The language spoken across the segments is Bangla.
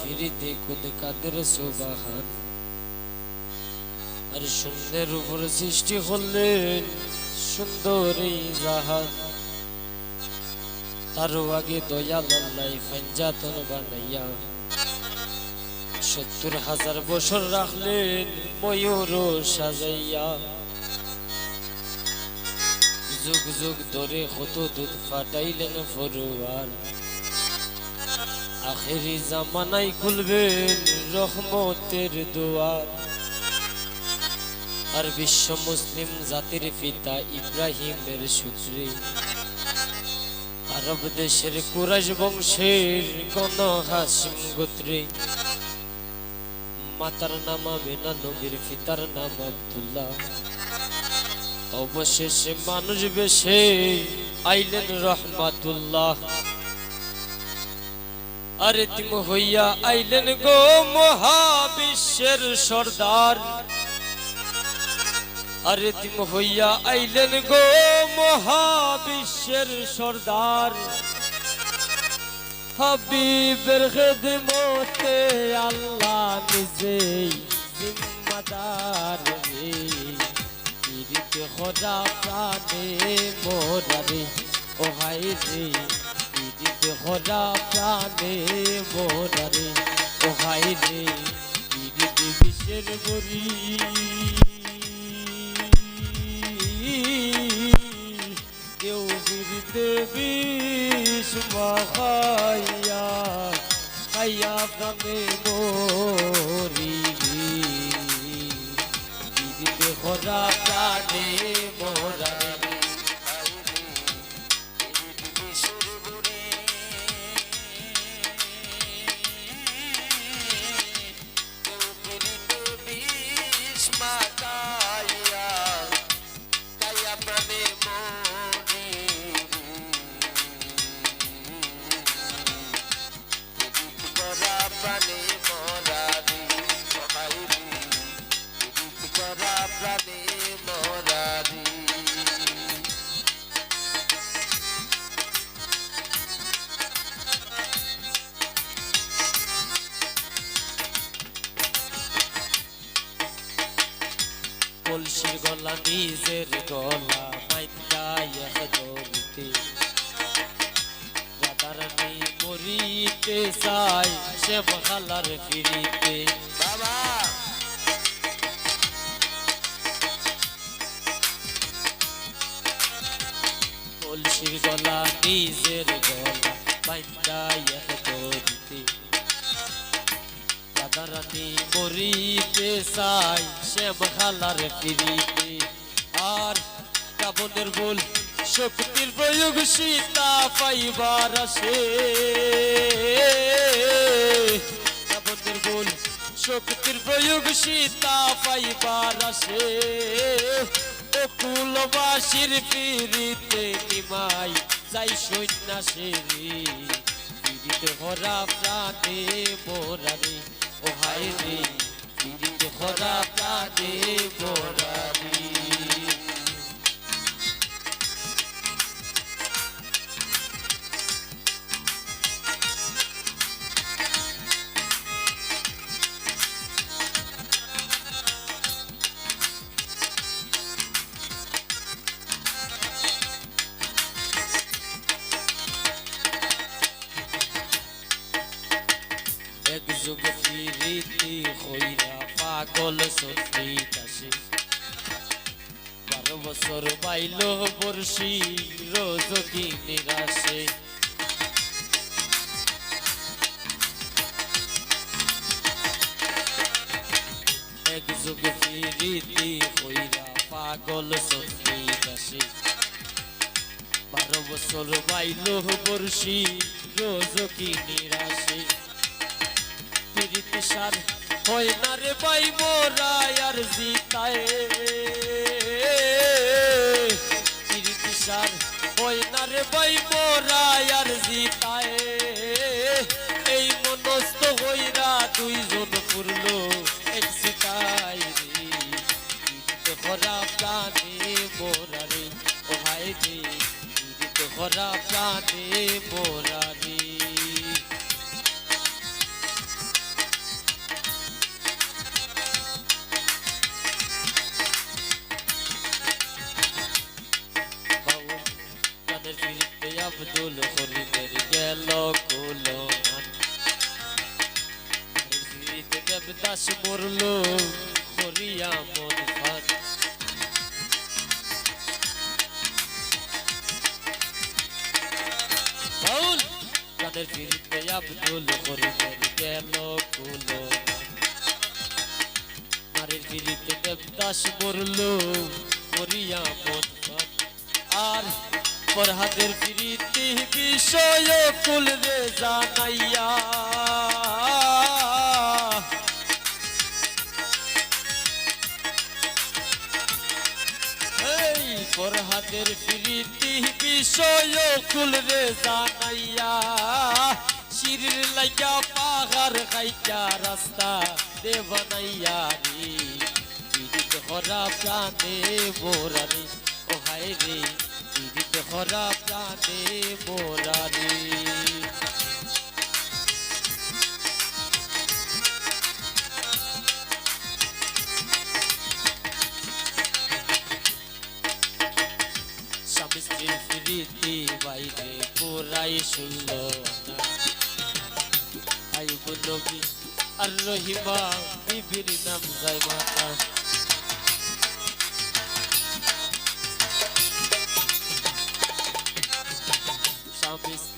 ফিরিতে কুদ কাদের আর শূন্যের উপর সৃষ্টি হলেন সুন্দর জাহান। আগে দয়াল আল্লাহ বানাইয়া সত্তর হাজার বছর রাখলেন ময়ূর সাজাইয়া। যুগ যুগ ধরে কত দুধ ফাটাইলেন ফরুয়ার। আখেরি জামানাই খুলবেন রহমতের দুয়ার আর বিশ্ব মুসলিম জাতির পিতা ইব্রাহিমের সূত্রে আরব দেশের কুরাইশ বংশের গণ হাসিম গোত্রে। মাতার নাম আমেনা, নবীর পিতার নাম আব্দুল্লাহ। অবশেষে মানুষ বেশে আইলেন রহমাতুল্লাহ। আরে তিম হইয়া আইলেন গো মহাবিশ্বের সর্দার। আরে তিম হইয়া আইলেন গো মহাবিশ্বের সর্দার। হাবিবের খেদমতে আল্লাহ নিজেই জিম্মাদার রে পিরিতে খোদা প্রাণে মোরারে ও হাই রে। খোদা প্রাণে মোরারে ও হাই রে পিরিতে বিশ্বের বরি কেউ পিরিতে বিষ মাখাইয়া খাইয়া প্রাণে মরি। পিরিতে খোদা প্রাণে মোরারে কলসির গলা নিজের গলা মাইন্দায় ধরতে রাধারানী মরিতে চাই সে মহালার ফিরিতে। বাবা! কলসির গলা নিজের গলা মাইন্দায় ধরতে রাধারানী মরিতে চাই, সে মহালার ফিরিতে। আর কাবনের বল, শক্তির প্রয়োগ সীতা পাইবার আসে। কাবনের বল, শক্তির প্রয়োগ সীতা পাইবার আসে। অকুলবাসীর পিড়িতে নিমাই যাই সন্ন্যাসেরি পিড়িতে হরা প্রাণে মোরারে ও হায় রে খোদা প্রাণে যুগ ফিরিতি হইরা পাগল সত্যি কাশি বারো বছর বাইল বর্ষি রোজ কি নিরাশে এক যুগ ফিরিতি হইরা পাগল সত্যি কাশি বারো বছর বাইল বর্ষি রোজ কি নিরাশে পিরিতি সার হয় না রে বাই মোরা আর জিতায়। পিরিতি সার হয় না রে বাই মোরা আর জিতায়। এই মনস্থ হইরা দুইজন পুরলো এক সিতাই রে। খরা প্রাণে মোরা রে। ও হায় রে খরা প্রাণে মোরা রে। কুলো ফিরিতে দেবদাস মরল, করিয়া মন খান বাউল, তাদের ফিরিতে আব্দুল করিমের গেল কুলো নারীর ফিরিতে দেবদাস মরল, করিয়া মন খান আর ফরহাদের প্রীতি বিষয় কুল রে জানাইয়া। ফরহাদের প্রীতি বিষয় কুল রে জানাইয়া। শিরির লাইয়া পাহাড় খাইয়া রাস্তা দে বানাইয়া রে। হরা প্রাণে মোরারে ও হায় রে। পীড়িত হরা প্রাণে মোরারে স্বামী প্রীতি বাইরে পুরাই শুনল আইব নবী আর রহিমা, বিবির নাম যায় মাতা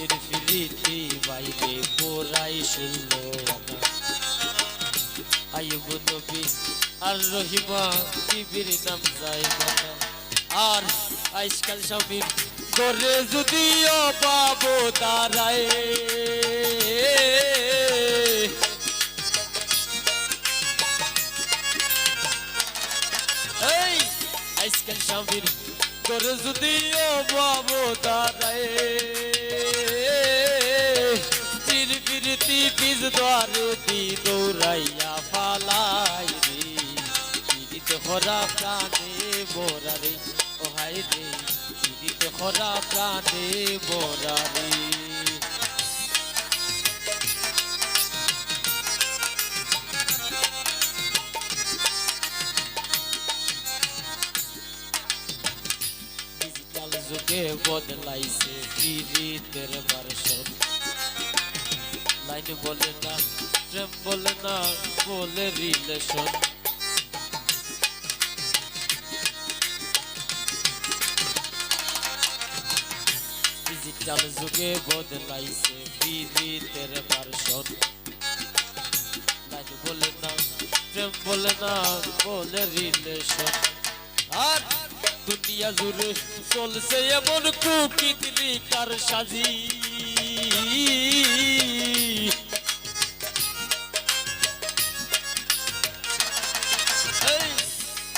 স্বামী স্ত্রীর প্রীতি বাইরে পুরাই শুনল আইব নবী, আর রহিমা বিবির নাম যায় মাতা। আর আজকাল স্বামীর গরে যদিও পাবো তারায়। আজকাল স্বামীর গরে যদিও পাবো তারায়। চির বিরতি পিস দ্বারে দি দৌড়াইয়া ফালাই রে। পীড়িত হরা প্রাণে মোরা রে। ও হাই রে পীড়িত হরা প্রাণে মোরা রে। যুগে বদলাইছে পীড়িতের ভার্সন লাইন বলে না, প্রেম বলে না, বলে রিলেশন ডিজিটাল যুগে বদলাইছে পীড়িতের ভার্সন লাইন বলে না, প্রেম বলে না, বলে রিলেশন আর দুনিয়া জুড়ে চলছে এমন কুকিতরি কার সাজি।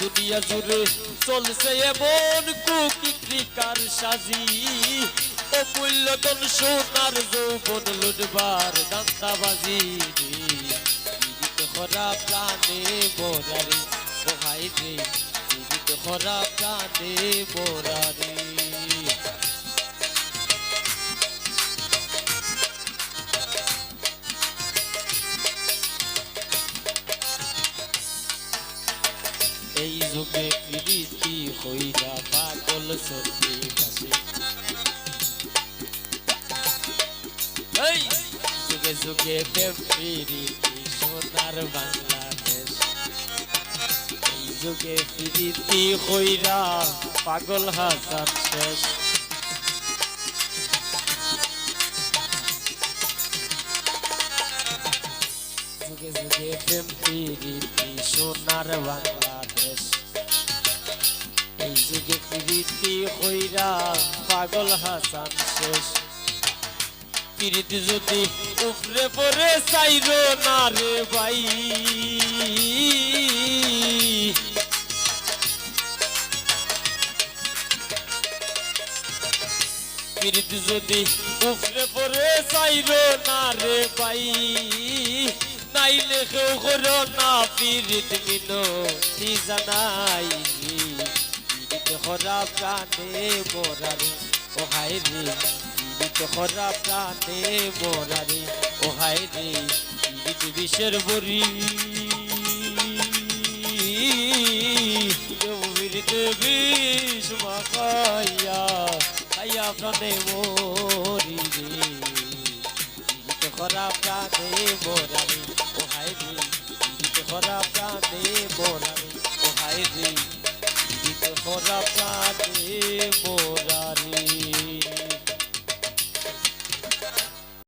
দুনিয়া জুড়ে চলছে এমন কুকিতরি কার সাজি। ও ধন সোনার যৌবন লুটবার দান্দাবাজি জীবিত খরা প্রাণে বোরারে ও হাই রে, পীড়িত খরা প্রাণে মোরারে। এই যুগে প্রীতি হইরা পাগল সত্যি কাছে। এই যুগে যুগে প্রীতি সোনার বাংলাদেশ। এই যুগে প্রীতি পাগল হাসান শেষ। যুগে যুগে প্রেম প্রীতি সোনার বাংলাদেশ এই পাগল হাসান শেষ। প্রীতি যদি উপরে পরে চাইর না রে ভাই। প্রীতি যদি উপরে পরে চাইর না রে ভাই। নাইলে কেউ করো না পীড়িত মিনো কি জানাই। পীড়িত হরা প্রাণে মোরারে, ও হায় রে। পীড়িত হরা প্রাণে মোরারে, ও হায় রে। পীড়িত বিষের বরি। পীড়িত বিষ মাখাইয়া, খাইয়া প্রাণে মরি রে। ভরা প্রাণে মোরারি ও হাই রে দিতে ভরা প্রাণে মোরারি ও হাই রে দিতে প্রাণে মোরারি